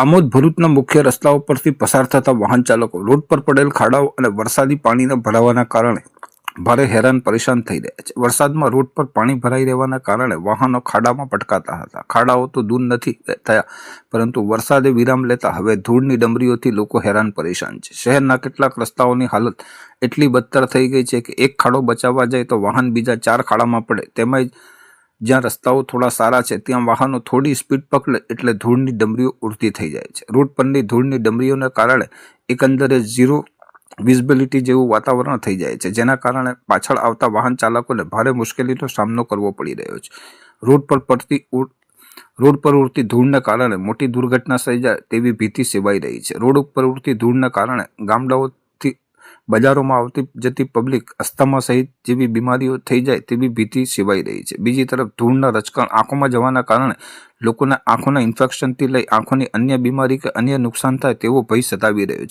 આમોદ ભરૂચના મુખ્ય રસ્તાઓ પરથી પસાર થતા વાહન ચાલકો રોડ પર પડેલ ખાડાઓ અને વરસાદી પાણીના ભરાવાના કારણે ભારે હેરાન પરેશાન થઈ રહ્યા છે. વરસાદમાં રોડ પર પાણી ભરાઈ રહેવાના કારણે વાહનો ખાડામાં પટકાતા હતા. ખાડાઓ તો દૂર નથી થયા, પરંતુ વરસાદે વિરામ લેતા હવે ધૂળની ડમરીઓથી લોકો હેરાન પરેશાન છે. શહેરના કેટલાક રસ્તાઓની હાલત એટલી બદતર થઈ ગઈ છે કે એક ખાડો બચાવવા જાય તો વાહન બીજા ચાર ખાડામાં પડે. તેમાંય જ્યાં રસ્તાઓ થોડા સારા છે, ત્યાં વાહનો થોડી સ્પીડ પકડે એટલે ધૂળની ડમરીઓ ઉડતી થઈ જાય છે. રોડ પરની ધૂળની ડમરીઓને કારણે એકંદરે ઝીરો વિઝિબિલિટી જેવું વાતાવરણ થઈ જાય છે, જેના કારણે પાછળ આવતા વાહન ચાલકોને ભારે મુશ્કેલીનો સામનો કરવો પડી રહ્યો છે. રોડ પર પડતી રોડ પર ઉડતી ધૂળને કારણે મોટી દુર્ઘટના સર્જાય તેવી ભીતિ સેવાઈ રહી છે. રોડ ઉપર ઉડતી ધૂળને કારણે ગામડાઓથી બજારોમાં આવતી જતી પબ્લિક અસ્થમા સહિત જેવી બીમારીઓ થઈ જાય તેવી ભીતિ સેવાઈ રહી છે. બીજી તરફ ધૂળના રચકણ આંખોમાં જવાના કારણે લોકોના આંખોના ઇન્ફેક્શનથી લઈ આંખોની અન્ય બીમારી કે અન્ય નુકસાન થાય તેવો ભય સતાવી રહ્યો છે.